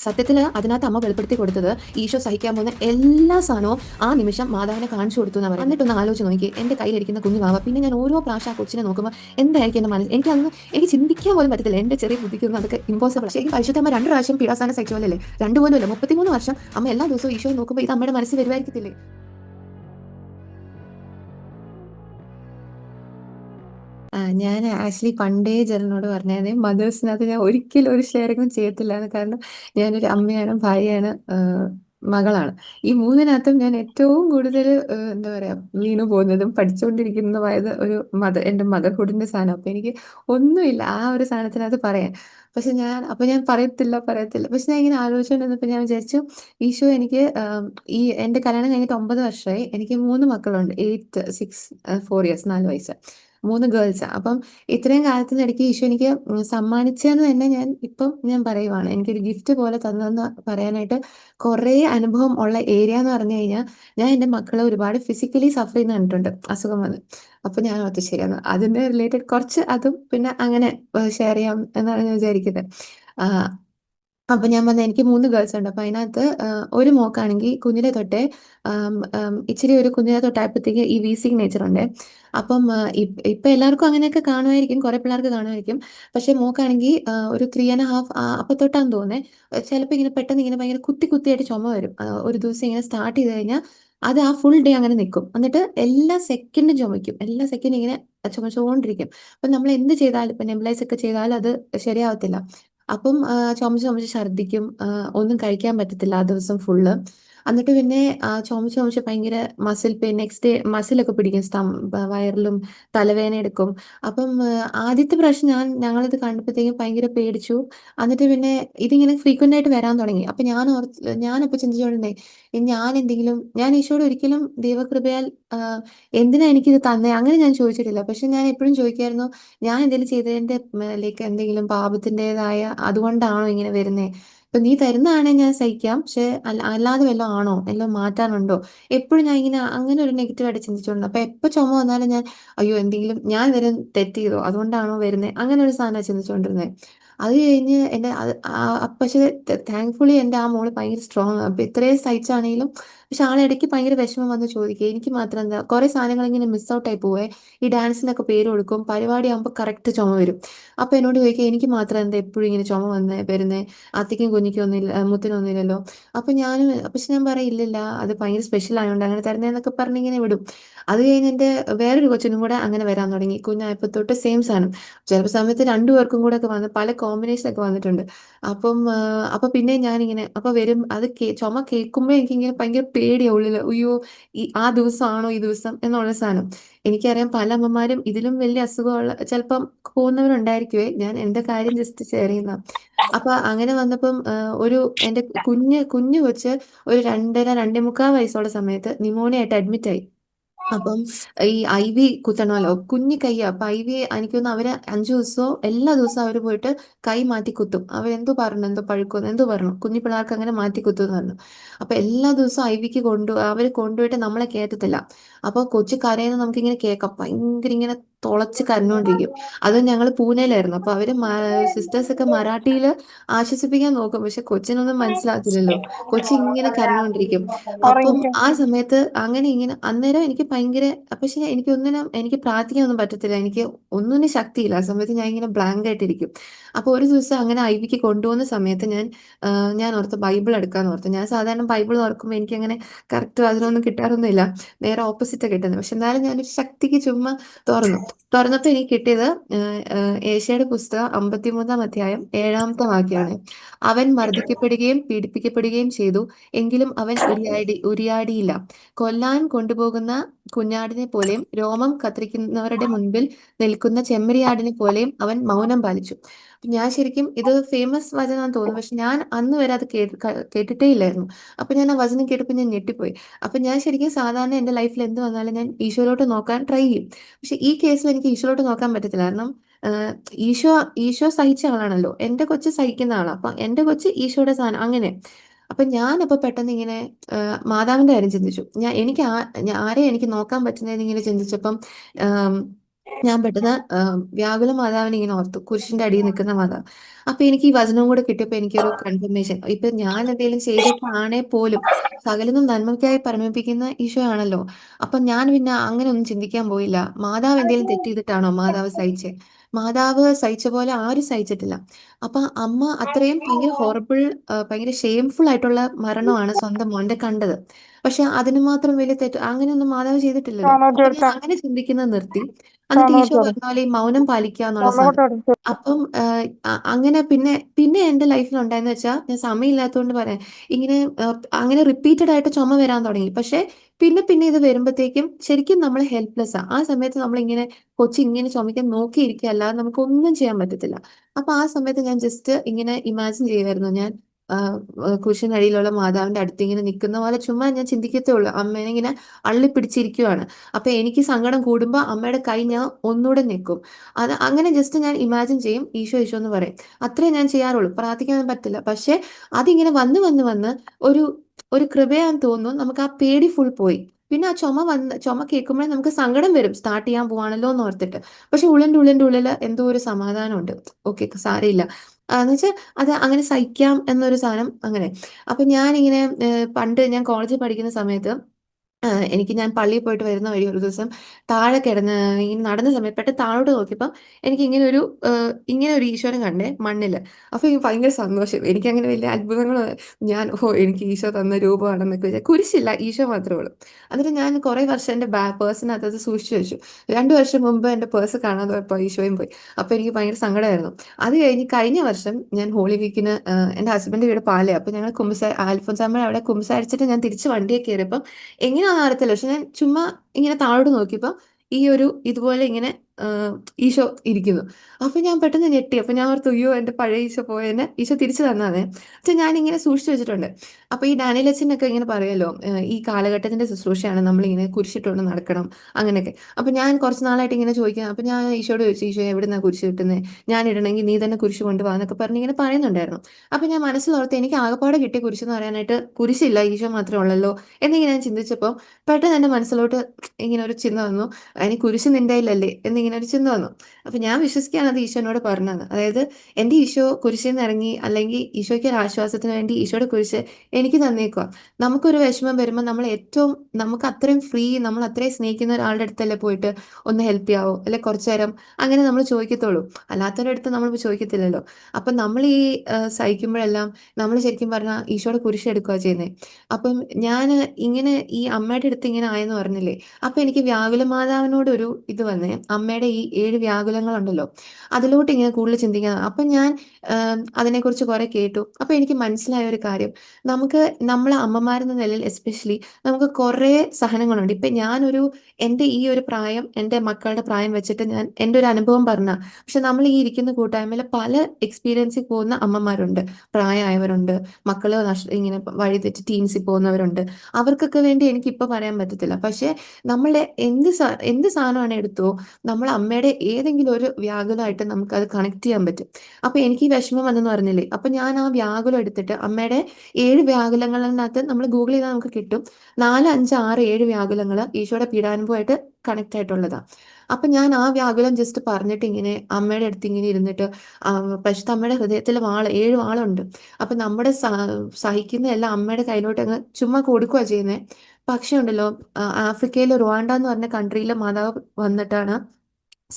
സത്യത്തിൽ അതിനകത്ത് അമ്മ വെളിപ്പെടുത്തി കൊടുത്തത് ഈശോ സഹിക്കാൻ പോകുന്ന എല്ലാ സാധനവും ആ നിമിഷം മാതാവിനെ കാണിച്ചു കൊടുത്തു എന്ന് പറഞ്ഞു എന്നിട്ടൊന്ന് ആലോചിച്ച് നോക്കി എന്റെ കയ്യിലിരിക്കുന്ന കുഞ്ഞു വാവ പിന്നെ ഞാൻ ഓരോ പ്രാവശ്യം ആ കൊച്ചിനെ നോക്കുമ്പോൾ എന്തായിരിക്കും എന്റെ മനസ്സ് എനിക്കതൊന്ന് എനിക്ക് ചിന്തിക്കാൻ പോലും പറ്റത്തില്ല. എന്റെ ചെറിയ ബുദ്ധിക്കൊന്നും അതൊക്കെ ഇമ്പോസിബിൾ ശരിക്കും പരിശുദ്ധ രണ്ട് പ്രാവശ്യം പീഡാസാന സഹിച്ചോലല്ലേ രണ്ടു പോലും അല്ല മുപ്പത്തിമൂന്ന് വർഷം അമ്മ എല്ലാ ദിവസവും ഈശോ നോക്കുമ്പോൾ ഇത് അമ്മയുടെ മനസ്സിൽ വരുമായിരിക്കത്തില്ലേ ഞാൻ ആക്ച്വലി പണ്ടേ ജനനോട് പറഞ്ഞായിരുന്നു മദേഴ്സിനകത്ത് ഞാൻ ഒരിക്കലും ഒരു ഷെയറിങ്ങും ചെയ്യത്തില്ല എന്ന് കാരണം ഞാനൊരു അമ്മയാണ് ഭാര്യയാണ് മകളാണ്. ഈ മൂന്നിനകത്തും ഞാൻ ഏറ്റവും കൂടുതൽ എന്താ പറയാ വീണു പോകുന്നതും പഠിച്ചുകൊണ്ടിരിക്കുന്നതുമായത് ഒരു മദർ എന്റെ മദർഹുഡിന്റെ സാധനം. അപ്പൊ എനിക്ക് ഒന്നുമില്ല ആ ഒരു സാധനത്തിനകത്ത് പറയാൻ. പക്ഷെ ഞാൻ അപ്പൊ ഞാൻ പറയത്തില്ല പറയത്തില്ല. പക്ഷെ ഞാൻ ഇങ്ങനെ ആലോചിച്ചുകൊണ്ടിരുന്നപ്പോ ഞാൻ വിചാരിച്ചു ഈശോ എനിക്ക് ഈ എന്റെ കല്യാണം കഴിഞ്ഞിട്ട് ഒമ്പത് വർഷമായി. എനിക്ക് മൂന്ന് മക്കളുണ്ട് എയ്റ്റ് സിക്സ് ഫോർ ഇയേഴ്സ് നാല് വയസ്സ്. മൂന്ന് ഗേൾസ്. അപ്പം ഇത്രയും കാലത്തിനിടയ്ക്ക് ഈശോ എനിക്ക് സമ്മാനിച്ചതെന്ന് തന്നെ ഞാൻ ഇപ്പം ഞാൻ പറയുവാണ്. എനിക്കൊരു ഗിഫ്റ്റ് പോലെ തന്നതെന്ന് പറയാനായിട്ട് കുറേ അനുഭവം ഉള്ള ഏരിയ എന്ന് പറഞ്ഞു കഴിഞ്ഞാൽ ഞാൻ എന്റെ മക്കളെ ഒരുപാട് ഫിസിക്കലി സഫർ ചെയ്യുന്ന കണ്ടിട്ടുണ്ട്. അസുഖം വന്ന്. അപ്പം ഞാൻ ഓർത്ത് ശരിയാണ് അതിന്റെ റിലേറ്റഡ് കുറച്ച് അതും പിന്നെ അങ്ങനെ ഷെയർ ചെയ്യാം എന്നാണ് ഞാൻ വിചാരിക്കുന്നത്. അപ്പൊ ഞാൻ പറഞ്ഞ എനിക്ക് മൂന്ന് ഗേൾസ് ഉണ്ട്. അപ്പൊ അതിനകത്ത് ഒരു മോക്കാണെങ്കിൽ കുഞ്ഞിലെ തൊട്ടേ ഇച്ചിരി ഒരു കുഞ്ഞിലെ തൊട്ടായപ്പോഴത്തേക്ക് ഈ വീസിങ് നേച്ചർ ഉണ്ട്. അപ്പം ഇപ്പൊ എല്ലാവർക്കും അങ്ങനെയൊക്കെ കാണുമായിരിക്കും. കുറെ പിള്ളേർക്ക് കാണുമായിരിക്കും. പക്ഷെ മോക്കാണെങ്കിൽ ഒരു ത്രീ ആൻഡ് ഹാഫ് അപ്പൊ തൊട്ടാന്ന് തോന്നേ ചിലപ്പോൾ ഇങ്ങനെ പെട്ടെന്ന് ഇങ്ങനെ ഭയങ്കര കുത്തി കുത്തിയായിട്ട് ചുമ വരും. ഒരു ദിവസം ഇങ്ങനെ സ്റ്റാർട്ട് ചെയ്ത് കഴിഞ്ഞാൽ അത് ആ ഫുൾ ഡേ അങ്ങനെ നിൽക്കും എന്നിട്ട് എല്ലാ സെക്കൻഡും ചുമയ്ക്കും. എല്ലാ സെക്കൻഡും ഇങ്ങനെ ചുമച്ചുകൊണ്ടിരിക്കും അപ്പൊ നമ്മൾ എന്ത് ചെയ്താലും ഇപ്പൊ നെബിലൈസ് ഒക്കെ ചെയ്താലും അത് ശരിയാവത്തില്ല. അപ്പം ചുമച്ച് ചുമച്ച് ഛർദ്ദിക്കും ഒന്നും കഴിക്കാൻ പറ്റത്തില്ല ആ ദിവസം ഫുള്ള് എന്നിട്ട് പിന്നെ ചുമച്ച് ചുമച്ച് ഭയങ്കര മസിൽ പെയിൻ നെക്സ്റ്റ് ഡേ മസിലൊക്കെ പിടിക്കും സ്റ്റം വയറിലും തലവേദന എടുക്കും. അപ്പം ആദ്യത്തെ പ്രാവശ്യം ഞാൻ ഞങ്ങളിത് കണ്ടപ്പോഴത്തേക്കും ഭയങ്കര പേടിച്ചു. എന്നിട്ട് പിന്നെ ഇതിങ്ങനെ ഫ്രീക്വന്റ് ആയിട്ട് വരാൻ തുടങ്ങി. അപ്പം ഞാൻ ഓർത്ത് ഞാനപ്പോൾ ചിന്തിച്ചോണ്ടേ ഞാൻ എന്തെങ്കിലും ഞാൻ ഈശോയോട് ഒരിക്കലും ദൈവകൃപയാൽ എന്തിനാ എനിക്കിത് തന്നേ? അങ്ങനെ ഞാൻ ചോദിച്ചിട്ടില്ല. പക്ഷെ ഞാൻ എപ്പോഴും ചോദിക്കായിരുന്നു ഞാൻ എന്തെങ്കിലും ചെയ്തതിന്റെ ലൈക്ക് എന്തെങ്കിലും പാപത്തിന്റെതായ അതുകൊണ്ടാണോ ഇങ്ങനെ വരുന്നേ? ഇപ്പൊ നീ തരുന്നതാണെ ഞാൻ സഹിക്കാം. പക്ഷെ അല്ലാതെ വല്ലതും ആണോ? എല്ലാം മാറ്റാനുണ്ടോ? എപ്പോഴും ഞാൻ ഇങ്ങനെ അങ്ങനെ ഒരു നെഗറ്റീവ് ആയിട്ട് ചിന്തിച്ചോണ്ട് അപ്പൊ എപ്പോ ചുമ വന്നാലും ഞാൻ അയ്യോ എന്തെങ്കിലും ഞാൻ വരും തെറ്റ് ചെയ്തോ? അതുകൊണ്ടാണോ വരുന്നത് അങ്ങനെ ഒരു സാധനം ചിന്തിച്ചുകൊണ്ടിരുന്നത് അത് കഴിഞ്ഞ് എന്റെ പക്ഷെ താങ്ക്ഫുള്ളി എന്റെ ആ മോൾ ഭയങ്കര സ്ട്രോങ് അപ്പൊ ഇത്രയും സഹിച്ചാണെങ്കിലും പക്ഷെ ആളെ ഇടയ്ക്ക് ഭയങ്കര വിഷമം വന്ന് ചോദിക്കുക എനിക്ക് മാത്രം എന്താ കുറെ സാധനങ്ങൾ ഇങ്ങനെ മിസ് ഔട്ടായി പോവേ. ഈ ഡാൻസിനൊക്കെ പേര് കൊടുക്കും. പരിപാടി ആകുമ്പോൾ കറക്റ്റ് ചുമ വരും. അപ്പൊ എന്നോട് ചോദിക്കുക എനിക്ക് മാത്രം എന്താ എപ്പോഴും ഇങ്ങനെ ചുമ വന്നേ വരുന്നേ? അത്തിക്കും കുഞ്ഞിക്കും ഒന്നുമില്ല മുത്തിനൊന്നുമില്ലല്ലോ അപ്പൊ ഞാനും പക്ഷെ ഞാൻ പറയില്ലില്ല അത് ഭയങ്കര സ്പെഷ്യൽ ആയതുകൊണ്ട് അങ്ങനെ തരുന്നതെന്നൊക്കെ പറഞ്ഞ് ഇങ്ങനെ വിടും. അത് കഴിഞ്ഞ് എന്റെ വേറൊരു കൊച്ചിനും കൂടെ അങ്ങനെ വരാൻ തുടങ്ങി. കുഞ്ഞായപ്പോ തൊട്ട് സെയിം സാധനം. ചിലപ്പോൾ സമയത്ത് രണ്ടു പേർക്കും കൂടെ ഒക്കെ വന്ന് പല കോമ്പിനേഷൻ ഒക്കെ വന്നിട്ടുണ്ട്. അപ്പം അപ്പൊ പിന്നെ ഞാനിങ്ങനെ അപ്പൊ വരും അത് ചുമ കേൾക്കുമ്പോൾ എനിക്കിങ്ങനെ ഭയങ്കര പേടിയാ ഉള്ളിൽ. അയ്യോ ഈ ആ ദിവസമാണോ ഈ ദിവസം? എന്നുള്ള സാധനം എനിക്കറിയാം പല അമ്മമാരും ഇതിലും വലിയ അസുഖമുള്ള ചിലപ്പം പോകുന്നവരുണ്ടായിരിക്കുവേ. ഞാൻ എന്റെ കാര്യം ജസ്റ്റ് ഷെയർ ചെയ്യുന്ന. അപ്പൊ അങ്ങനെ വന്നപ്പം ഒരു എന്റെ കുഞ്ഞ് കുഞ്ഞു കൊച്ച് ഒരു രണ്ടര രണ്ടേ മുക്കാൽ വയസ്സുള്ള സമയത്ത് ന്യൂമോണിയ ആയിട്ട് അഡ്മിറ്റ് ആയി അപ്പം ഈ ഐ വി കുത്തണമല്ലോ. കുഞ്ഞു കൈ അപ്പൊ ഐ വി എനിക്ക് തോന്നുന്നു അവർ അഞ്ചു ദിവസവും എല്ലാ ദിവസവും അവർ പോയിട്ട് കൈ മാറ്റി കുത്തും. അവരെന്തോ പറഞ്ഞു? എന്തോ പഴുക്കും? എന്തോ പറഞ്ഞു? കുഞ്ഞു പിള്ളേർക്ക് അങ്ങനെ മാറ്റി കുത്തും എന്ന് പറഞ്ഞു. അപ്പൊ എല്ലാ ദിവസവും ഐ വിക്ക് കൊണ്ടു അവർ കൊണ്ടുപോയിട്ട് നമ്മളെ കയറ്റത്തില്ല അപ്പൊ കൊച്ചു കരയെന്ന് നമുക്കിങ്ങനെ കേൾക്കാം. ഭയങ്കര ഇങ്ങനെ തുളച്ച് കരഞ്ഞോണ്ടിരിക്കും. അത് ഞങ്ങൾ പൂനെയിലായിരുന്നു. അപ്പൊ അവർ സിസ്റ്റേഴ്സ് ഒക്കെ മറാഠിയിൽ ആശ്വസിപ്പിക്കാൻ നോക്കും. പക്ഷെ കൊച്ചിനൊന്നും മനസ്സിലാകത്തില്ലല്ലോ. കൊച്ചി ഇങ്ങനെ കരഞ്ഞോണ്ടിരിക്കും. അപ്പം ആ സമയത്ത് അങ്ങനെ ഇങ്ങനെ അന്നേരം എനിക്ക് ഭയങ്കര പക്ഷെ എനിക്ക് ഒന്നിനും എനിക്ക് പ്രാർത്ഥിക്കാനൊന്നും പറ്റത്തില്ല. എനിക്ക് ഒന്നിനും ശക്തിയില്ല. ആ സമയത്ത് ഞാൻ ഇങ്ങനെ ബ്ലാങ്ക് ആയിട്ടിരിക്കും. അപ്പൊ ഒരു ദിവസം അങ്ങനെ ഐ വിക്ക് കൊണ്ടുപോകുന്ന സമയത്ത് ഞാൻ ഞാൻ ഓർത്ത് ബൈബിൾ എടുക്കാന്ന് ഓർത്ത്. ഞാൻ സാധാരണ ബൈബിൾ തുറക്കുമ്പോൾ എനിക്ക് അങ്ങനെ കറക്റ്റ് അതിനൊന്നും കിട്ടാറൊന്നുമില്ല. നേരെ ഓപ്പോസിറ്റ് കിട്ടുന്നത് പക്ഷെ എന്നാലും ഞാനൊരു ശക്തിക്ക് ചുമ്മാ തുറന്നു. തുറന്നപ്പോൾ എനിക്ക് കിട്ടിയത് ഏഷ്യയുടെ പുസ്തകം അമ്പത്തിമൂന്നാം അധ്യായം ഏഴാമത്തെ വാക്യമാണ്. അവൻ മർദ്ദിക്കപ്പെടുകയും പീഡിപ്പിക്കപ്പെടുകയും ചെയ്തു എങ്കിലും അവൻ ഉരിയാടി ഉരിയാടിയില്ല. കൊല്ലാൻ കൊണ്ടുപോകുന്ന കുഞ്ഞാടിനെ പോലെയും രോമം കത്തിരിക്കുന്നവരുടെ മുൻപിൽ നിൽക്കുന്ന ചെമ്മരിയാടിനെ പോലെയും അവൻ മൗനം പാലിച്ചു. ഞാൻ ശരിക്കും ഇത് ഫേമസ് വചനാന്ന് തോന്നുന്നു. പക്ഷെ ഞാൻ അന്ന് വരെ അത് കേട്ടിട്ടേ ഇല്ലായിരുന്നു അപ്പൊ ഞാൻ ആ വചനം കേട്ടപ്പോൾ ഞാൻ ഞെട്ടിപ്പോയി. അപ്പൊ ഞാൻ ശരിക്കും സാധാരണ എന്റെ ലൈഫിൽ എന്ത് വന്നാലും ഞാൻ ഈശോയിലോട്ട് നോക്കാൻ ട്രൈ ചെയ്യും. പക്ഷെ ഈ കേസിൽ എനിക്ക് ഈശോയിലോട്ട് നോക്കാൻ പറ്റത്തില്ല. കാരണം ഈശോ ഈശോ സഹിച്ച ആളാണല്ലോ. എന്റെ കൊച്ച് സഹിക്കുന്ന ആളാ. അപ്പൊ എന്റെ കൊച്ച് ഈശോയുടെ സാധനം അങ്ങനെ. അപ്പൊ ഞാൻ അപ്പൊ പെട്ടെന്ന് ഇങ്ങനെ മാതാവിന്റെ കാര്യം ചിന്തിച്ചു. ഞാൻ എനിക്ക് ആ ഞാൻ ആരെ എനിക്ക് നോക്കാൻ പറ്റുന്നതെന്ന് ഇങ്ങനെ ചിന്തിച്ചപ്പം ഞാൻ പെട്ടെന്ന് വ്യാകുല മാതാവിനെ ഇങ്ങനെ ഓർത്തു. കുരിശിന്റെ അടിയിൽ നിൽക്കുന്ന മാതാവ്. അപ്പൊ എനിക്ക് ഈ വചനവും കൂടെ കിട്ടിയപ്പോ എനിക്കൊരു കൺഫർമേഷൻ ഇപ്പൊ ഞാൻ എന്തെങ്കിലും ചെയ്തിട്ടാണേ പോലും സകലതും നന്മയ്ക്കായി പരമിപ്പിക്കുന്ന ഈശോ ആണല്ലോ അപ്പൊ ഞാൻ പിന്നെ അങ്ങനെ ഒന്നും ചിന്തിക്കാൻ പോയില്ല. മാതാവ് എന്തെങ്കിലും തെറ്റ് ചെയ്തിട്ടാണോ മാതാവ് സഹിച്ചേ? മാതാവ് സഹിച്ച പോലെ ആരും സഹിച്ചിട്ടില്ല. അപ്പൊ അമ്മ അത്രയും ഭയങ്കര ഹോറബിൾ ഭയങ്കര ഷെയിംഫുൾ ആയിട്ടുള്ള മരണമാണ് സ്വന്തം മോന്റെ കണ്ടത്. പക്ഷെ അതിന് മാത്രം വലിയ തെറ്റ് അങ്ങനെയൊന്നും മാതാവ് ചെയ്തിട്ടില്ലല്ലോ. അങ്ങനെ ചിന്തിക്കുന്നത് നിർത്തി. എന്നിട്ട് ഈശോ പറഞ്ഞ പോലെ ഈ മൗനം പാലിക്കുക എന്നുള്ള സാധനം. അപ്പം അങ്ങനെ പിന്നെ പിന്നെ എന്റെ ലൈഫിൽ ഉണ്ടായെന്ന് വെച്ചാൽ ഞാൻ സമയമില്ലാത്തതുകൊണ്ട് പറയാം. ഇങ്ങനെ അങ്ങനെ റിപ്പീറ്റഡ് ആയിട്ട് ചുമ വരാൻ തുടങ്ങി. പക്ഷെ പിന്നെ പിന്നെ ഇത് വരുമ്പോഴത്തേക്കും ശരിക്കും നമ്മൾ ഹെൽപ്ലെസ് ആ. ആ സമയത്ത് നമ്മൾ ഇങ്ങനെ കൊച്ചി ഇങ്ങനെ ചുമക്കാൻ നോക്കിയിരിക്കുക അല്ലാതെ നമുക്ക് ഒന്നും ചെയ്യാൻ പറ്റത്തില്ല. അപ്പൊ ആ സമയത്ത് ഞാൻ ജസ്റ്റ് ഇങ്ങനെ ഇമാജിൻ ചെയ്യുമായിരുന്നു ഞാൻ കുരിശിനടിയിലുള്ള മാതാവിന്റെ അടുത്ത് ഇങ്ങനെ നിൽക്കുന്ന പോലെ ചുമ്മാ ഞാൻ ചിന്തിക്കത്തേ ഉള്ളൂ. അമ്മേനെ ഇങ്ങനെ അള്ളിപ്പിടിച്ചിരിക്കുവാണ്. അപ്പൊ എനിക്ക് സങ്കടം കൂടുമ്പോൾ അമ്മയുടെ കൈ ഞാൻ ഒന്നുകൂടെ നിൽക്കും അത് അങ്ങനെ ജസ്റ്റ് ഞാൻ ഇമാജിൻ ചെയ്യും ഈശോ ഈശോ എന്ന് പറയും. അത്രേ ഞാൻ ചെയ്യാറുള്ളൂ. പ്രാർത്ഥിക്കാൻ പറ്റില്ല. പക്ഷെ അതിങ്ങനെ വന്ന് വന്ന് വന്ന് ഒരു ഒരു കൃപയാന്ന് തോന്നുന്നു. നമുക്ക് ആ പേടി ഫുൾ പോയി. പിന്നെ ആ ചുമ വന്ന് ചുമ കേൾക്കുമ്പോഴേ നമുക്ക് സങ്കടം വരും. സ്റ്റാർട്ട് ചെയ്യാൻ പോവാണല്ലോ എന്ന് ഓർത്തിട്ട്. പക്ഷെ ഉള്ളിന്റെ ഉള്ളിന്റെ ഉള്ളിൽ എന്തോ ഒരു സമാധാനമുണ്ട്. ഓക്കെ സാരമില്ല. എന്ന് വെച്ചാൽ അത് അങ്ങനെ സഹിക്കാം എന്നൊരു സാധനം അങ്ങനെ. അപ്പൊ ഞാനിങ്ങനെ പണ്ട് ഞാൻ കോളേജിൽ പഠിക്കുന്ന സമയത്ത് എനിക്ക് ഞാൻ പള്ളിയിൽ പോയിട്ട് വരുന്ന വഴി ഒരു ദിവസം താഴെ കിടന്ന് ഇങ്ങനെ നടന്ന സമയത്ത് പെട്ടെന്ന് താഴോട്ട് നോക്കിയപ്പോൾ എനിക്ക് ഇങ്ങനെ ഒരു ഇങ്ങനെ ഒരു ഈശോനെ കണ്ടേ മണ്ണിൽ അപ്പോൾ എനിക്ക് ഭയങ്കര സന്തോഷം. എനിക്ക് അങ്ങനെ വലിയ അത്ഭുതങ്ങൾ ഞാൻ ഓ എനിക്ക് ഈശോ തന്ന രൂപമാണെന്നൊക്കെ വെച്ചാൽ കുരിശില്ല ഈശോ മാത്രമേ ഉള്ളൂ. എന്നിട്ട് ഞാൻ കുറേ വർഷം എന്റെ ബാ പേഴ്സിനകത്ത് സൂക്ഷിച്ചു വെച്ചു. രണ്ട് വർഷം മുമ്പ് എന്റെ പേഴ്സ് കാണാതെ പോയപ്പോൾ ഈശോയും പോയി. അപ്പോൾ എനിക്ക് ഭയങ്കര സങ്കടമായിരുന്നു. അത് കഴിഞ്ഞ് കഴിഞ്ഞ വർഷം ഞാൻ ഹോളി വീക്കിന് എന്റെ ഹസ്ബൻഡ് വീട് പാലേ അപ്പോൾ ഞങ്ങൾ കുമ്പസ ആൽഫോൻസാമ്മ അവിടെ കുമ്പസാരിച്ചിട്ട് ഞാൻ തിരിച്ച് വണ്ടിയെ കയറിയപ്പോൾ എങ്ങനെയാണെന്ന് അറിയത്തില്ല. പക്ഷെ ഞാൻ ചുമ്മാ ഇങ്ങനെ താഴോട്ട് നോക്കിയപ്പോൾ ഈ ഒരു ഇതുപോലെ ഇങ്ങനെ ഈശോ ഇരിക്കുന്നു. അപ്പൊ ഞാൻ പെട്ടെന്ന് ഞെട്ടി. അപ്പൊ ഞാൻ ഓർത്തു അയ്യോ എന്റെ പഴയ ഈശോ പോയെന്നെ ഈശോ തിരിച്ചു തന്നാന്നേ. പക്ഷെ ഞാൻ ഇങ്ങനെ സൂക്ഷിച്ചു വെച്ചിട്ടുണ്ട്. അപ്പൊ ഈ ഡാനിയൽ അച്ഛനൊക്കെ ഇങ്ങനെ പറയുമല്ലോ ഈ കാലഘട്ടത്തിന്റെ ശുശ്രൂഷയാണ് നമ്മളിങ്ങനെ കുരിശിട്ടുകൊണ്ട് നടക്കണം അങ്ങനെയൊക്കെ. അപ്പൊ ഞാൻ കുറച്ച് നാളായിട്ട് ഇങ്ങനെ ചോദിക്കാം അപ്പൊ ഞാൻ ഈശോയോട് ചോദിച്ചു ഈശോ എവിടുന്നാ കുരിശ് കിട്ടുന്നത് ഞാൻ ഇടണമെങ്കിൽ നീ തന്നെ കുരിശ് കൊണ്ടുപോകാന്നൊക്കെ പറഞ്ഞ് ഇങ്ങനെ പറയുന്നുണ്ടായിരുന്നു. അപ്പൊ ഞാൻ മനസ്സിലോർത്ത് എനിക്ക് ആകപ്പാടെ കിട്ടിയ കുരിശ് എന്ന് പറയാനായിട്ട് കുരിശില്ല ഈശോ മാത്രമേ ഉള്ളല്ലോ എന്നിങ്ങനെ ഞാൻ ചിന്തിച്ചപ്പോൾ പെട്ടെന്ന് എന്റെ മനസ്സിലോട്ട് ഇങ്ങനെ ഒരു ചിന്ത വന്നു. അതിന് കുരിശ് നിന്റെ കയ്യിലല്ലേ? എന്നിങ്ങനെ ഒരു ചിന്ത വന്നു. അപ്പൊ ഞാൻ വിശ്വസിക്കുകയാണ് അത് ഈശോനോട് പറഞ്ഞത് അതായത് എന്റെ ഈശോ കുരിശിൽ നിന്ന് ഇറങ്ങി അല്ലെങ്കിൽ ഈശോയ്ക്ക് ഒരു ആശ്വാസത്തിന് വേണ്ടി ഈശോയുടെ കുരിശ് എനിക്ക് തന്നേക്കുക നമുക്കൊരു വിഷമം വരുമ്പോൾ നമ്മൾ ഏറ്റവും നമുക്ക് അത്രയും ഫ്രീ നമ്മൾ അത്രയും സ്നേഹിക്കുന്ന ഒരാളുടെ അടുത്തല്ലേ പോയിട്ട് ഒന്ന് ഹെൽപ്പ് ചെയ്യാവോ? അല്ലെ കുറച്ചു നേരം അങ്ങനെ നമ്മൾ ചോദിക്കത്തുള്ളൂ. അല്ലാത്തവരുടെ അടുത്ത് നമ്മൾ ചോദിക്കത്തില്ലല്ലോ. അപ്പൊ നമ്മൾ ഈ സഹിക്കുമ്പോഴെല്ലാം നമ്മൾ ശരിക്കും പറഞ്ഞാൽ ഈശോയുടെ കുരിശ് എടുക്കുക ചെയ്യുന്നത് അപ്പം ഞാൻ ഇങ്ങനെ ഈ അമ്മയുടെ അടുത്ത് ഇങ്ങനെ ആയെന്ന് പറഞ്ഞില്ലേ? അപ്പൊ എനിക്ക് വ്യാകുല മാതാവിനോട് ഒരു ഇത് വന്നേ. അമ്മയുടെ ഈ ഏഴ് വ്യാകുലങ്ങളുണ്ടല്ലോ അതിലോട്ട് ഇങ്ങനെ കൂടുതൽ ചിന്തിക്കുന്നത് അപ്പൊ ഞാൻ അതിനെക്കുറിച്ച് കുറെ കേട്ടു. അപ്പൊ എനിക്ക് മനസ്സിലായ ഒരു കാര്യം. നമുക്ക് നമ്മളെ അമ്മമാരെന്ന നിലയിൽ എസ്പെഷ്യലി നമുക്ക് കുറേ സഹനങ്ങളുണ്ട്. ഇപ്പൊ ഞാനൊരു എന്റെ ഈ ഒരു പ്രായം എന്റെ മക്കളുടെ പ്രായം വെച്ചിട്ട് ഞാൻ എന്റെ ഒരു അനുഭവം പറഞ്ഞ പക്ഷെ നമ്മൾ ഈ ഇരിക്കുന്ന കൂട്ടായ്മയിൽ പല എക്സ്പീരിയൻസിൽ പോകുന്ന അമ്മമാരുണ്ട്. പ്രായമായവരുണ്ട് മക്കൾ നഷ് ഇങ്ങനെ വഴിതെറ്റി ടീംസിൽ പോകുന്നവരുണ്ട്. അവർക്കൊക്കെ വേണ്ടി എനിക്ക് ഇപ്പൊ പറയാൻ പറ്റത്തില്ല. പക്ഷേ നമ്മളെ എന്ത് എന്ത് സാധനമാണ് എടുത്തോ നമ്മൾ അമ്മയുടെ ഏതെങ്കിലും ഒരു വ്യാകുലമായിട്ട് നമുക്ക് അത് കണക്ട് ചെയ്യാൻ പറ്റും. അപ്പൊ എനിക്ക് ഈ വിഷമം വന്നെന്ന് പറഞ്ഞില്ലേ? അപ്പൊ ഞാൻ ആ വ്യാകുലം എടുത്തിട്ട് അമ്മയുടെ ഏഴ് വ്യാകുലങ്ങളിനകത്ത് നമ്മൾ ഗൂഗിൾ ചെയ്താൽ നമുക്ക് കിട്ടും. നാല് അഞ്ച് ആറ് ഏഴ് വ്യാകുലങ്ങൾ ഈശോയുടെ പീഡാനുഭവമായിട്ട് കണക്ട് ആയിട്ടുള്ളതാ. അപ്പൊ ഞാൻ ആ വ്യാകുലം ജസ്റ്റ് പറഞ്ഞിട്ട് ഇങ്ങനെ അമ്മയുടെ അടുത്ത് ഇങ്ങനെ ഇരുന്നിട്ട് പക്ഷെ അമ്മയുടെ ഹൃദയത്തിൽ വാൾ ഏഴ് വാളുണ്ട്. അപ്പൊ നമ്മുടെ സഹിക്കുന്ന എല്ലാം അമ്മയുടെ കയ്യിലോട്ട് അങ്ങ് ചുമ്മാ കൊടുക്കുക ചെയ്യുന്നത് പക്ഷേ ഉണ്ടല്ലോ ആഫ്രിക്കയിലെ റുവാണ്ട എന്ന് പറഞ്ഞ കൺട്രിയിലെ മാതാവ് വന്നിട്ടാണ്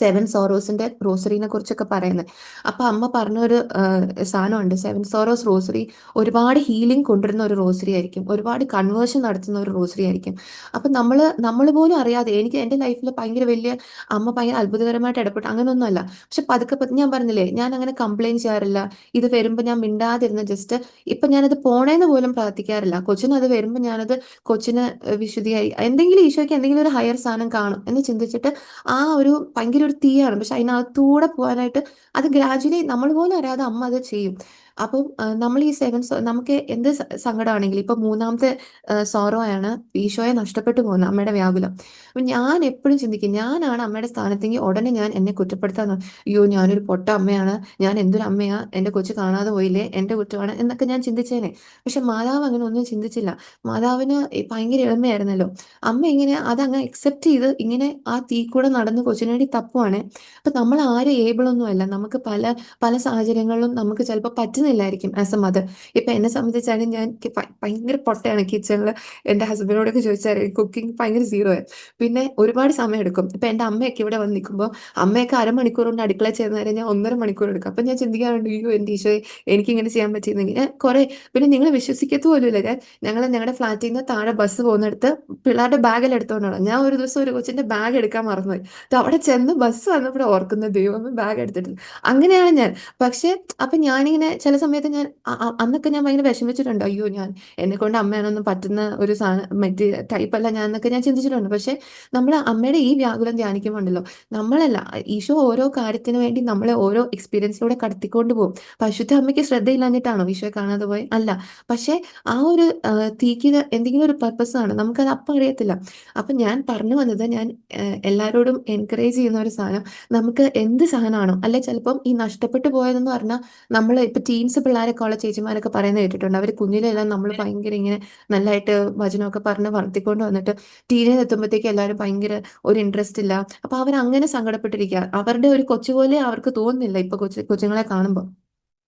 സെവൻ സോറോസിന്റെ റോസറിനെ കുറിച്ചൊക്കെ പറയുന്നത്. അപ്പൊ അമ്മ പറഞ്ഞൊരു സാധനമുണ്ട് സെവൻ സോറോസ് റോസറി ഒരുപാട് ഹീലിംഗ് കൊണ്ടുവരുന്ന ഒരു റോസറി ആയിരിക്കും. ഒരുപാട് കൺവേർഷൻ നടത്തുന്ന ഒരു റോസറി ആയിരിക്കും. അപ്പൊ നമ്മൾ നമ്മൾ പോലും അറിയാതെ എനിക്ക് എന്റെ ലൈഫിൽ ഭയങ്കര വലിയ അമ്മ ഭയങ്കര അത്ഭുതകരമായിട്ട് ഇടപെട്ടു. അങ്ങനെയൊന്നുമല്ല പക്ഷെ പതുക്കെ പതുക്കെ ഞാൻ പറഞ്ഞില്ലേ ഞാൻ അങ്ങനെ കംപ്ലൈന്റ് ചെയ്യാറില്ല. ഇത് വരുമ്പോൾ ഞാൻ മിണ്ടാതിരുന്ന ജസ്റ്റ് ഇപ്പൊ ഞാനത് പോണേന്ന് പോലും പ്രാർത്ഥിക്കാറില്ല. കൊച്ചിന് അത് വരുമ്പോൾ ഞാനത് കൊച്ചിന് വിശുദ്ധിയായി എന്തെങ്കിലും ഈശോയ്ക്ക് എന്തെങ്കിലും ഒരു ഹയർ സാധനം കാണും എന്ന് ചിന്തിച്ചിട്ട് ആ ഒരു ഭയങ്കര ഒരു തീയാണ്. പക്ഷെ അതിനകത്തൂടെ പോകാനായിട്ട് അത് ഗ്രാജുവലി നമ്മൾ പോലും അറിയാതെ അമ്മ അത് ചെയ്യും. അപ്പം നമ്മൾ ഈ സെവൻ നമുക്ക് എന്ത് സങ്കടമാണെങ്കിലും ഇപ്പൊ മൂന്നാമത്തെ സോറോ ആണ് ഈശോയെ നഷ്ടപ്പെട്ടു പോകുന്നത് അമ്മയുടെ വ്യാകുലം. അപ്പം ഞാൻ എപ്പോഴും ചിന്തിക്കും ഞാനാണ് അമ്മയുടെ സ്ഥാനത്തെങ്കിൽ ഉടനെ ഞാൻ എന്നെ കുറ്റപ്പെടുത്താൻ. അയ്യോ ഞാനൊരു പൊട്ട അമ്മയാണ്. ഞാൻ എന്തൊരു അമ്മയാ? എന്റെ കൊച്ചു കാണാതെ പോയില്ലേ? എന്റെ കുറ്റമാണ് എന്നൊക്കെ ഞാൻ ചിന്തിച്ചേനെ. പക്ഷെ മാതാവ് അങ്ങനെ ഒന്നും ചിന്തിച്ചില്ല. മാതാവിന് ഭയങ്കര എളിമയായിരുന്നല്ലോ. അമ്മ ഇങ്ങനെ അതങ്ങ് അക്സെപ്റ്റ് ചെയ്ത് ഇങ്ങനെ ആ തീ കൂടെ നടന്ന് കൊച്ചിന് വേണ്ടി തപ്പുവാണ്. അപ്പൊ നമ്മൾ ആരും ഏബിളൊന്നും അല്ല നമുക്ക് പല പല സാഹചര്യങ്ങളിലും നമുക്ക് ചിലപ്പോൾ പറ്റുന്നില്ലായിരിക്കും ആസ് എ മദർ ഇപ്പൊ എന്നെ സംബന്ധിച്ചാണ് ഞാൻ ഭയങ്കര പൊട്ടയാണ് കിച്ചണിൽ എന്റെ ഹസ്ബൻഡിനോടൊക്കെ ചോദിച്ചാൽ കുക്കിംഗ് ഭയങ്കര സീറോ പിന്നെ ഒരുപാട് സമയം എടുക്കും ഇപ്പൊ എന്റെ അമ്മയൊക്കെ ഇവിടെ വന്ന് നിൽക്കുമ്പോൾ അമ്മയൊക്കെ അരമണിക്കൂർ കൊണ്ട് അടുക്കള ചെയ്യുന്ന നേരം ഞാൻ ഒന്നര മണിക്കൂർ എടുക്കും. അപ്പൊ ഞാൻ ചിന്തിക്കാറുണ്ട് അയ്യോ എന്റെ ഈശോയെ എനിക്ക് ഇങ്ങനെ ചെയ്യാൻ പറ്റിയിരുന്നെങ്കിൽ ഞാൻ കുറെ പിന്നെ നിങ്ങൾ വിശ്വസിക്കത്തു പോലുമില്ല. ഞാൻ ഞങ്ങൾ ഞങ്ങളുടെ ഫ്ലാറ്റിൽ നിന്ന് താഴെ ബസ് പോകുന്നിടത്ത് പിള്ളേരുടെ ബാഗിൽ എടുത്തോണ്ടാണ് ഞാൻ ഒരു ദിവസം ഒരു കൊച്ചിന്റെ ബാഗ് എടുക്കാൻ മറന്നുപോയി. അവിടെ ചെന്ന് ബസ് വന്നപ്പോൾ ഓർക്കുന്ന ദൈവം ബാഗ് എടുത്തിട്ടുണ്ട് അങ്ങനെയാണ് ഞാൻ. പക്ഷെ അപ്പൊ ഞാനിങ്ങനെ ചില സമയത്ത് ഞാൻ അന്നൊക്കെ ഞാൻ ഭയങ്കര വിഷമിച്ചിട്ടുണ്ട്. അയ്യോ ഞാൻ എന്നെ കൊണ്ട് അമ്മയാണൊന്നും പറ്റുന്ന ഒരു സാധനം മറ്റേ ടൈപ്പ് അല്ല ഞാൻ എന്നൊക്കെ ഞാൻ ചിന്തിച്ചിട്ടുണ്ട്. പക്ഷെ നമ്മൾ അമ്മയുടെ ഈ വ്യാകുലം ധ്യാനിക്കുമ്പോണ്ടല്ലോ നമ്മളല്ല ഈശോ ഓരോ കാര്യത്തിന് വേണ്ടി നമ്മളെ ഓരോ എക്സ്പീരിയൻസിലൂടെ കടത്തിക്കൊണ്ട് പോകും. പശുത്തെ അമ്മയ്ക്ക് ശ്രദ്ധയില്ലാഞ്ഞിട്ടാണോ ഈശോയെ കാണാതെ പോയി? അല്ല. പക്ഷെ ആ ഒരു തീക്ക് എന്തെങ്കിലും ഒരു പർപ്പസ് ആണ്. നമുക്കത് അപ്പം അറിയത്തില്ല. അപ്പൊ ഞാൻ പറഞ്ഞു വന്നത് ഞാൻ എല്ലാവരോടും എൻകറേജ് ചെയ്യുന്ന ഒരു സാധനം. നമുക്ക് എന്ത് സാധനമാണോ അല്ലെ ചിലപ്പം ഈ നഷ്ടപ്പെട്ടു പോയതെന്ന് പറഞ്ഞാൽ നമ്മൾ ഇപ്പൊ ടീൻസ് പിള്ളേരൊക്കെ ഉള്ള ചേച്ചിമാരൊക്കെ പറയുന്നത് കേട്ടിട്ടുണ്ട്. അവർ കുഞ്ഞിലെല്ലാം നമ്മൾ ഭയങ്കര ഇങ്ങനെ നല്ലതായിട്ട് വചനമൊക്കെ പറഞ്ഞ് വളർത്തിക്കൊണ്ട് വന്നിട്ട് ടീനേജ് എത്തുമ്പോഴത്തേക്ക് എല്ലാവരും ഭയങ്കര ഒരു ഇൻട്രസ്റ്റ് ഇല്ല. അപ്പൊ അവർ അങ്ങനെ സങ്കടപ്പെട്ടിരിക്കുക അവരുടെ ഒരു കൊച്ചുപോലെ അവർക്ക് തോന്നുന്നില്ല ഇപ്പൊ കൊച്ചു കൊച്ചുങ്ങളെ കാണുമ്പോൾ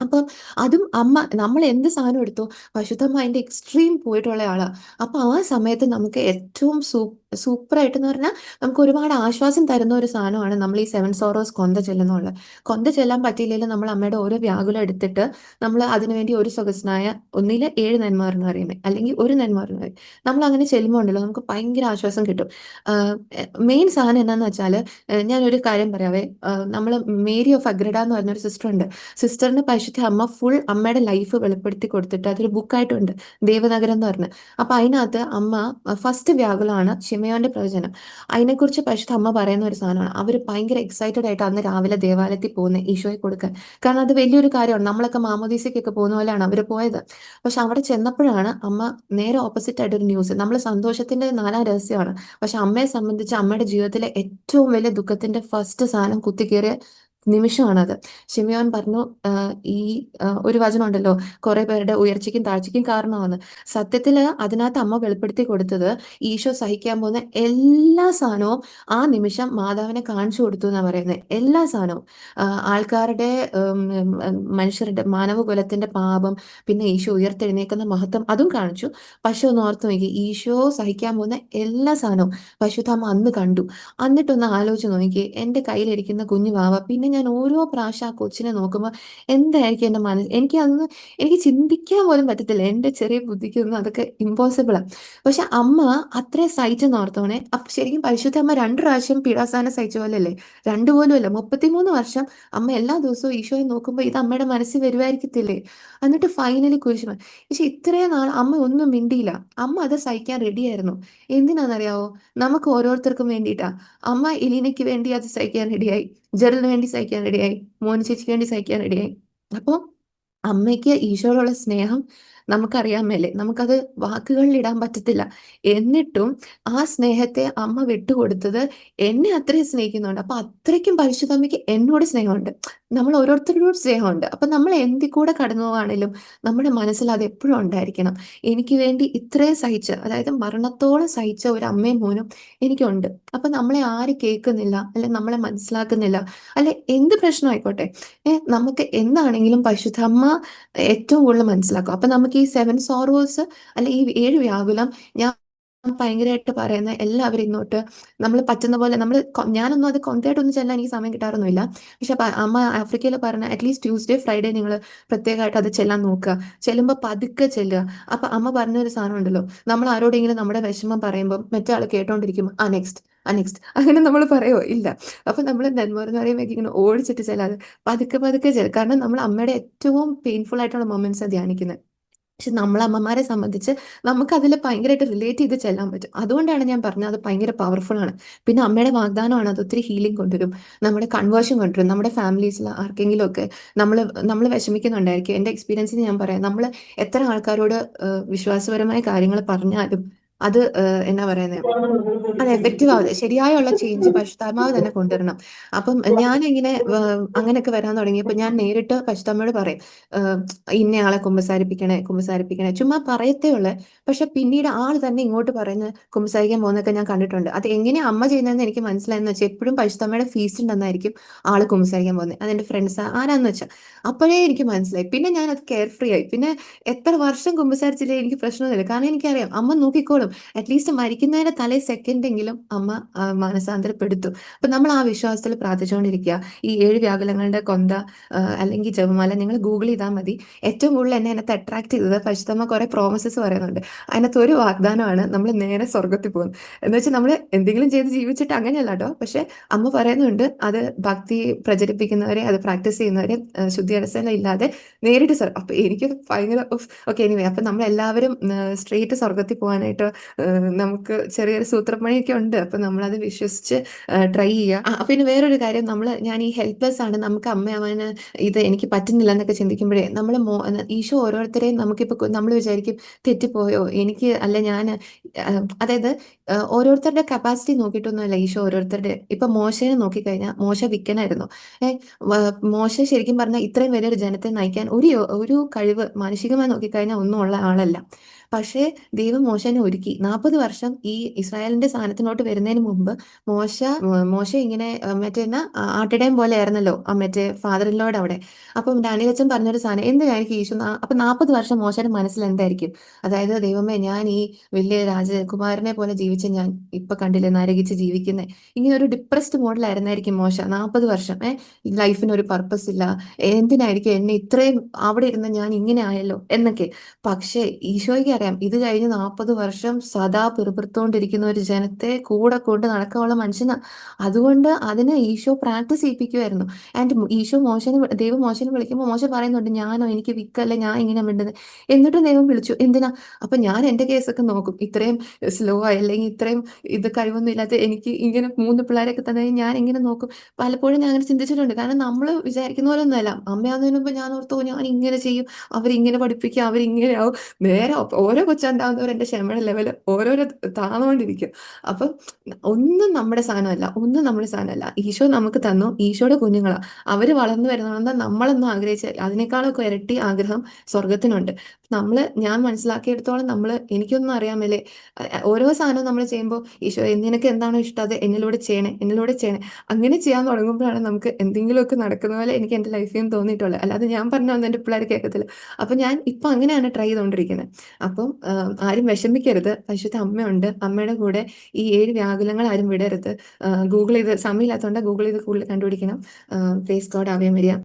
അപ്പം അതും അമ്മ നമ്മൾ എന്ത് സാധനം എടുത്തോ? പശുദ്ധമ്മ അതിന്റെ എക്സ്ട്രീം പോയിട്ടുള്ള ആളാ. അപ്പൊ ആ സമയത്ത് നമുക്ക് ഏറ്റവും സൂ സൂപ്പർ ആയിട്ടെന്ന് പറഞ്ഞാൽ നമുക്ക് ഒരുപാട് ആശ്വാസം തരുന്ന ഒരു സാധനമാണ് നമ്മൾ ഈ സെവൻ സോറോസ് കൊന്ത ചെല്ലുന്നുള്ളത് കൊന്ത ചെല്ലാൻ പറ്റിയില്ലെങ്കിൽ നമ്മൾ അമ്മയുടെ ഓരോ വ്യാകുലം എടുത്തിട്ട് നമ്മൾ അതിനുവേണ്ടി ഒരു സ്വഗസ്നായ ഒന്നിലെ ഏഴ് നന്മ എന്ന് പറയുന്നത് അല്ലെങ്കിൽ ഒരു നന്മ എന്ന് പറയും നമ്മൾ അങ്ങനെ ചെല്ലുമ്പോൾ ഉണ്ടല്ലോ നമുക്ക് ഭയങ്കര ആശ്വാസം കിട്ടും. മെയിൻ സാധനം എന്താണെന്ന് വെച്ചാൽ ഞാനൊരു കാര്യം പറയാവേ. നമ്മൾ മേരി ഓഫ് അഗ്രഡ എന്ന് പറഞ്ഞൊരു സിസ്റ്റർ ഉണ്ട് സിസ്റ്ററിന് പരിശുദ്ധ അമ്മ ഫുൾ അമ്മയുടെ ലൈഫ് വെളിപ്പെടുത്തി കൊടുത്തിട്ട് അതൊരു ബുക്കായിട്ടുണ്ട്. ദേവനഗരം എന്ന് പറഞ്ഞ്. അപ്പൊ അതിനകത്ത് അമ്മ ഫസ്റ്റ് വ്യാകുലമാണ് ഷിമയോന്റെ പ്രവചനം. അതിനെക്കുറിച്ച് പരിശുദ്ധ അമ്മ പറയുന്ന ഒരു സാധനമാണ്. അവർ ഭയങ്കര എക്സൈറ്റഡ് ആയിട്ട് അന്ന് രാവിലെ ദേവാലയത്തിൽ പോകുന്നത് ഈശോയെ കൊടുക്കാൻ. കാരണം അത് വലിയൊരു കാര്യമാണ്. നമ്മളൊക്കെ മാമോദീസയ്ക്കൊക്കെ പോകുന്ന പോലെയാണ് അവർ പോയത്. പക്ഷെ അവിടെ ചെന്നപ്പോഴാണ് അമ്മ നേരെ ഓപ്പോസിറ്റ് ആയിട്ട് ഒരു ന്യൂസ് നമ്മൾ സന്തോഷത്തിന്റെ നാലാം രഹസ്യമാണ്. പക്ഷെ അമ്മയെ സംബന്ധിച്ച് അമ്മയുടെ ജീവിതത്തിലെ ഏറ്റവും വലിയ ദുഃഖത്തിന്റെ ഫസ്റ്റ് സാധനം കുത്തിക്കേറിയ നിമിഷമാണത്. ഷിമിയോൻ പറഞ്ഞു ഈ ഒരു വചനം ഉണ്ടല്ലോ കുറെ പേരുടെ ഉയർച്ചയ്ക്കും താഴ്ചയ്ക്കും കാരണമാണ് സത്യത്തിൽ അതിനകത്ത് അമ്മ വെളിപ്പെടുത്തി കൊടുത്തത് ഈശോ സഹിക്കാൻ പോകുന്ന എല്ലാ സാധനവും ആ നിമിഷം മാതാവിനെ കാണിച്ചു കൊടുത്തു എന്നാ പറയുന്നത് എല്ലാ സാധനവും. ആൾക്കാരുടെ മനുഷ്യരുടെ മാനവകുലത്തിന്റെ പാപം പിന്നെ ഈശോ ഉയർത്തെഴുന്നേക്കുന്ന മഹത്വം അതും കാണിച്ചു. പക്ഷെ ഒന്ന് ഓർത്ത് നോക്കി ഈശോ സഹിക്കാൻ പോകുന്ന എല്ലാ സാധനവും പശുധാമ അന്ന് കണ്ടു. എന്നിട്ടൊന്ന് ആലോചിച്ച് നോക്കി എന്റെ കയ്യിലിരിക്കുന്ന കുഞ്ഞു വാവ പിന്നെ ഞാൻ ഓരോ പ്രാവശ്യം ആ കൊച്ചിനെ നോക്കുമ്പോൾ എന്തായിരിക്കും എന്റെ മനസ്സ്? എനിക്ക് അന്ന് എനിക്ക് ചിന്തിക്കാൻ പോലും പറ്റത്തില്ല. എന്റെ ചെറിയ ബുദ്ധിക്കൊന്നും അതൊക്കെ ഇമ്പോസിബിളാണ് പക്ഷെ അമ്മ അത്രയും സഹിച്ചെന്ന് ഓർത്തോണേ അപ്പം ശരിക്കും പരിശുദ്ധ അമ്മ രണ്ട് പ്രാവശ്യം പീഡാസാനം സഹിച്ച പോലെ അല്ലേ രണ്ടു പോലും അല്ല. മുപ്പത്തിമൂന്ന് വർഷം അമ്മ എല്ലാ ദിവസവും ഈശോയെ നോക്കുമ്പോൾ ഇത് അമ്മയുടെ മനസ്സിൽ വരുമായിരിക്കത്തില്ലേ എന്നിട്ട് ഫൈനലി കുരിശ് പക്ഷെ ഇത്രയും നാൾ അമ്മ ഒന്നും മിണ്ടിയില്ല. അമ്മ അത് സഹിക്കാൻ റെഡിയായിരുന്നു എന്തിനാണെന്നറിയാവോ? നമുക്ക് ഓരോരുത്തർക്കും വേണ്ടിയിട്ടാ. അമ്മ എലീനയ്ക്ക് വേണ്ടി അത് സഹിക്കാൻ റെഡിയായി ജെറിന് വേണ്ടി സഹിക്കാൻ റെഡിയായി മോനി ചേച്ചിക്ക് വേണ്ടി സഹിക്കാൻ റെഡിയായി അപ്പോൾ അമ്മയ്ക്ക് ഈശോയോടുള്ള സ്നേഹം നമുക്കറിയാൻ മേലെ നമുക്കത് വാക്കുകളിൽ ഇടാൻ പറ്റത്തില്ല. എന്നിട്ടും ആ സ്നേഹത്തെ അമ്മ വിട്ടുകൊടുത്തത് എന്നെ അത്രയും സ്നേഹിക്കുന്നുണ്ട്. അപ്പൊ അത്രയ്ക്കും പരിശുദ്ധമ്മയ്ക്ക് എന്നോട് സ്നേഹമുണ്ട്. നമ്മൾ ഓരോരുത്തരോട് സ്നേഹമുണ്ട്. അപ്പൊ നമ്മൾ എന്തി കൂടെ കടന്നു പോവാണെങ്കിലും നമ്മുടെ മനസ്സിൽ അത് എപ്പോഴും ഉണ്ടായിരിക്കണം. എനിക്ക് വേണ്ടി ഇത്രയും സഹിച്ച അതായത് മരണത്തോളം സഹിച്ച ഒരു അമ്മയും മോനും എനിക്കുണ്ട്. അപ്പൊ നമ്മളെ ആര് കേൾക്കുന്നില്ല? അല്ലെ നമ്മളെ മനസ്സിലാക്കുന്നില്ല? അല്ലെ എന്ത് പ്രശ്നമായിക്കോട്ടെ? ഏഹ് നമുക്ക് എന്താണെങ്കിലും പരിശുദ്ധമ്മ ഏറ്റവും കൂടുതൽ മനസ്സിലാക്കും. അപ്പൊ നമുക്ക് ഈ സെവൻ സോറോസ് അല്ലെ ഈ ഏഴ് വ്യാകുലം ഞാൻ ഭയങ്കരമായിട്ട് പറയുന്ന എല്ലാവരും ഇങ്ങോട്ട് നമ്മൾ പറ്റുന്ന പോലെ നമ്മൾ ഞാനൊന്നും അത് കൊന്തയായിട്ടൊന്നും ചെല്ലാൻ എനിക്ക് സമയം കിട്ടാറൊന്നുമില്ല. പക്ഷെ അമ്മ ആഫ്രിക്കയിൽ പറഞ്ഞ അറ്റ്ലീസ്റ്റ് ട്യൂസ്ഡേ ഫ്രൈഡേ നിങ്ങൾ പ്രത്യേകമായിട്ട് അത് ചെല്ലാൻ നോക്കുക. ചെല്ലുമ്പോൾ പതുക്കെ ചെല്ലുക. അപ്പൊ അമ്മ പറഞ്ഞൊരു സാധനം ഉണ്ടല്ലോ. നമ്മൾ ആരോടെങ്കിലും നമ്മുടെ വിഷമം പറയുമ്പോൾ മറ്റേ ആൾ കേട്ടോണ്ടിരിക്കുമ്പോൾ ആ നെക്സ്റ്റ് ആ നെക്സ്റ്റ് അങ്ങനെ നമ്മൾ പറയുമോ ഇല്ല. അപ്പൊ നമ്മൾ നെന്മോർന്ന് പറയുമ്പോൾ ഇങ്ങനെ ഓടിച്ചിട്ട് ചെല്ലാതെ പതുക്കെ പതുക്കെ ചെല്ലുക കാരണം നമ്മൾ അമ്മയുടെ ഏറ്റവും പെയിൻഫുൾ ആയിട്ടുള്ള മൊമെന്റ്സ് ധ്യാനിക്കുന്നത് പക്ഷെ നമ്മളെ അമ്മമാരെ സംബന്ധിച്ച് നമുക്കതിൽ ഭയങ്കരമായിട്ട് റിലേറ്റ് ചെയ്ത് ചെല്ലാൻ പറ്റും. അതുകൊണ്ടാണ് ഞാൻ പറഞ്ഞത് അത് ഭയങ്കര പവർഫുൾ ആണ്. പിന്നെ അമ്മയുടെ വാഗ്ദാനമാണ് അത് ഒത്തിരി ഹീലിംഗ് കൊണ്ടുവരും. നമ്മുടെ കൺവേർഷൻ കൊണ്ടുവരും. നമ്മുടെ ഫാമിലീസിൽ ആർക്കെങ്കിലും ഒക്കെ നമ്മൾ നമ്മൾ വിഷമിക്കുന്നുണ്ടായിരിക്കും. എന്റെ എക്സ്പീരിയൻസിൽ ഞാൻ പറയാം. നമ്മൾ എത്ര ആൾക്കാരോട് വിശ്വാസപരമായ കാര്യങ്ങൾ പറഞ്ഞാലും അത് എന്നാ പറയുന്നത് അത് എഫക്റ്റീവ് ആവില്ല ശരിയായുള്ള ചേഞ്ച് പശുത്താമാവ് തന്നെ കൊണ്ടുവരണം. അപ്പം ഞാൻ ഇങ്ങനെ അങ്ങനെയൊക്കെ വരാൻ തുടങ്ങിയപ്പോൾ ഞാൻ നേരിട്ട് പശുത്താമയോട് പറയും ഇന്നയാളെ കുമ്പസാരിപ്പിക്കണേ കുമ്പസാരിപ്പിക്കണേ. ചുമ്മാ പറയത്തേ ഉള്ളേ. പക്ഷെ പിന്നീട് ആൾ തന്നെ ഇങ്ങോട്ട് പറയുന്ന കുമ്പസാരിക്കാൻ പോകുന്നൊക്കെ ഞാൻ കണ്ടിട്ടുണ്ട്. അത് എങ്ങനെ അമ്മ ചെയ്യുന്നതെന്ന് എനിക്ക് മനസ്സിലായെന്ന് വെച്ചാൽ എപ്പോഴും പശുത്താമയുടെ ഫീസ് ഉണ്ടെന്നായിരിക്കും ആൾ കുമ്പസാരിക്കാൻ പോകുന്നത്. അതെന്റെ ഫ്രണ്ട്സ് ആരാന്ന് വെച്ചാൽ. അപ്പോഴേ എനിക്ക് മനസ്സിലായി. പിന്നെ ഞാൻ അത് കെയർ ഫ്രീ ആയി. പിന്നെ എത്ര വർഷം കുമ്പസാരിച്ചില്ലേ എനിക്ക് പ്രശ്നമൊന്നുമില്ല. കാരണം എനിക്കറിയാം അമ്മ നോക്കിക്കോളും. അറ്റ്ലീസ്റ്റ് മരിക്കുന്നതിന്റെ തലേ സെക്കൻഡെങ്കിലും അമ്മ മാനസാന്തരപ്പെടുത്തും. അപ്പൊ നമ്മൾ ആ വിശ്വാസത്തിൽ പ്രാർത്ഥിച്ചുകൊണ്ടിരിക്കുക. ഈ ഏഴ് വ്യാകുലങ്ങളുടെ കൊന്ത അല്ലെങ്കിൽ ജപമാല നിങ്ങൾ ഗൂഗിൾ ചെയ്താൽ മതി. ഏറ്റവും കൂടുതൽ എന്നെ അതിനകത്ത് അട്രാക്ട് ചെയ്തത് പരിശുദ്ധമ്മ കുറെ പ്രോമിസസ് പറയുന്നുണ്ട്. അതിനകത്ത് ഒരു വാഗ്ദാനമാണ് നമ്മൾ നേരെ സ്വർഗത്തിൽ പോകും എന്ന് വെച്ചാൽ നമ്മൾ എന്തെങ്കിലും ചെയ്ത് ജീവിച്ചിട്ട് അങ്ങനെയല്ല കേട്ടോ. പക്ഷെ അമ്മ പറയുന്നുണ്ട് അത് ഭക്തി പ്രചരിപ്പിക്കുന്നവരെ അത് പ്രാക്ടീസ് ചെയ്യുന്നവരെ ശുദ്ധി ശുദ്ധിയടസ്ഥല ഇല്ലാതെ നേരിട്ട് സ്വർഗം അപ്പൊ എനിക്ക് ഭയങ്കര ഓക്കെ എനിവേ അപ്പൊ നമ്മളെല്ലാവരും സ്ട്രെയിറ്റ് സ്വർഗത്തിൽ പോകാനായിട്ട് നമുക്ക് ചെറിയൊരു സൂത്രപ്പണിയൊക്കെ ഉണ്ട്. അപ്പൊ നമ്മളത് വിശ്വസിച്ച് ട്രൈ ചെയ്യുക പിന്നെ വേറൊരു കാര്യം. നമ്മൾ ഞാൻ ഈ ഹെൽപ്ലെസ് ആണ്. നമുക്ക് അമ്മയാവാന് ഇത് എനിക്ക് പറ്റുന്നില്ല എന്നൊക്കെ ചിന്തിക്കുമ്പോഴേ നമ്മൾ ഈശോ ഓരോരുത്തരെയും നമുക്കിപ്പോൾ നമ്മൾ വിചാരിക്കും തെറ്റിപ്പോയോ? എനിക്ക് അല്ല ഞാൻ അതായത് ഓരോരുത്തരുടെ കപ്പാസിറ്റി നോക്കിയിട്ടൊന്നുമല്ല ഈശോ ഓരോരുത്തരുടെ. ഇപ്പൊ മോശനെ നോക്കിക്കഴിഞ്ഞാൽ മോശ വിക്കനായിരുന്നു ഏഹ് മോശ ശരിക്കും പറഞ്ഞാൽ ഇത്രയും വലിയൊരു ജനത്തെ നയിക്കാൻ ഒരു ഒരു കഴിവ് മാനുഷികമായി നോക്കിക്കഴിഞ്ഞാൽ ഒന്നും ഉള്ള ആളല്ല. പക്ഷേ ദൈവം മോശനെ ഒരുക്കി. നാൽപ്പത് വർഷം ഈ ഇസ്രായേലിന്റെ സ്ഥാനത്തിനോട്ട് വരുന്നതിന് മുമ്പ് മോശ മോശ ഇങ്ങനെ മറ്റേ ആട്ടിടയം പോലെ ആയിരുന്നല്ലോ മറ്റേ ഫാദറിലോട് അവിടെ. അപ്പം ഡാനിയലച്ചൻ പറഞ്ഞൊരു സാധനം എന്തിനായിരിക്കും ഈശോ അപ്പൊ നാൽപ്പത് വർഷം മോശയുടെ മനസ്സിൽ എന്തായിരിക്കും? അതായത് ദൈവമേ ഞാൻ ഈ വലിയ രാജകുമാരനെ പോലെ ജീവിച്ച ഞാൻ ഇപ്പൊ കണ്ടില്ലേ നരകിച്ച് ജീവിക്കുന്നേ. ഇങ്ങനെ ഒരു ഡിപ്രസ്ഡ് മോഡിലായിരുന്നായിരിക്കും മോശ നാൽപ്പത് വർഷം. ഏഹ് ലൈഫിന് ഒരു പർപ്പസ് ഇല്ല. എന്തിനായിരിക്കും എന്നെ ഇത്രയും അവിടെ ഇരുന്ന് ഞാൻ ഇങ്ങനെ ആയല്ലോ എന്നൊക്കെ. പക്ഷേ ഈശോയ്ക്ക് അറിയാം ഇത് കഴിഞ്ഞ് നാൽപ്പത് വർഷം സദാ പിറുപിറുത്തോണ്ടിരിക്കുന്ന ഒരു ജനത്തെ കൂടെ കൊണ്ട് നടക്കാനുള്ള മനുഷ്യനാ. അതുകൊണ്ട് അതിന് ഈശോ പ്രാക്ടീസ് ചെയ്യിപ്പിക്കുമായിരുന്നു ആൻഡ് ഈശോ മോശനെ ദൈവം മോശനെ വിളിക്കുമ്പോൾ മോശം പറയുന്നുണ്ട് ഞാനോ എനിക്ക് വിക്കല്ല ഞാൻ ഇങ്ങനെ മിണ്ടുന്നത് എന്നിട്ട് ദൈവം വിളിച്ചു എന്തിനാ? അപ്പൊ ഞാൻ എന്റെ കേസൊക്കെ നോക്കും. ഇത്രയും സ്ലോ ആയി അല്ലെങ്കിൽ ഇത്രയും ഇത് കഴിവൊന്നും ഇല്ലാത്ത എനിക്ക് ഇങ്ങനെ മൂന്ന് പിള്ളേരൊക്കെ തന്നെ ഞാൻ ഇങ്ങനെ നോക്കും. പലപ്പോഴും ഞാൻ അങ്ങനെ ചിന്തിച്ചിട്ടുണ്ട്. കാരണം നമ്മൾ വിചാരിക്കുന്ന പോലെ ഒന്നുമല്ല അമ്മയാവുന്നതിന് മുമ്പ് ഞാൻ ഓർത്തു ഞാൻ ഇങ്ങനെ ചെയ്യും. അവരിങ്ങനെ പഠിപ്പിക്കും അവരിങ്ങനെ ആവും. നേരെ ഓരോ കൊച്ചുണ്ടാവുന്നവർ എന്റെ ക്ഷമയുടെ ലെവൽ ഓരോരോ താന്നുകൊണ്ടിരിക്കും അപ്പം ഒന്നും നമ്മുടെ സാധനമല്ല ഒന്നും നമ്മുടെ സാധനമല്ല. ഈശോ നമുക്ക് തന്നു ഈശോയുടെ കുഞ്ഞുങ്ങളാ. അവർ വളർന്നു വരുന്നതുകൊണ്ട് നമ്മളൊന്നും ആഗ്രഹിച്ച അതിനേക്കാളൊക്കെ ഇരട്ടി ആഗ്രഹം സ്വർഗത്തിനുണ്ട് നമ്മൾ ഞാൻ മനസ്സിലാക്കിയെടുത്തോളം നമ്മൾ എനിക്കൊന്നും അറിയാമല്ലേ ഓരോ സാധനവും നമ്മൾ ചെയ്യുമ്പോൾ ഈശോ നിനക്ക് എന്താണോ ഇഷ്ടം അത് എന്നിലൂടെ ചെയ്യണേ എന്നിലൂടെ ചെയ്യണേ. അങ്ങനെ ചെയ്യാൻ തുടങ്ങുമ്പോഴാണ് നമുക്ക് എന്തെങ്കിലുമൊക്കെ നടക്കുന്ന പോലെ എനിക്ക് എന്റെ ലൈഫിൽ തോന്നിയിട്ടുള്ളത്. അല്ലാതെ ഞാൻ പറഞ്ഞൊന്നും എന്റെ പിള്ളേർ കേൾക്കത്തില്ല. അപ്പം ഞാൻ ഇപ്പം അങ്ങനെയാണ് ട്രൈ ചെയ്തുകൊണ്ടിരിക്കുന്നത് അപ്പം ആരും വിഷമിക്കരുത്. പരിശുദ്ധ അമ്മയുണ്ട്. അമ്മയുടെ കൂടെ ഈ ഏഴ് വ്യാകുലങ്ങൾ ആരും വിടരുത്. ഗൂഗിൾ ചെയ്ത് സമയമില്ലാത്തതുകൊണ്ട് ഗൂഗിൾ ചെയ്ത് കൂടുതൽ കണ്ടുപിടിക്കണം. പ്ലേസ് കോഡ് ആവേ വരിക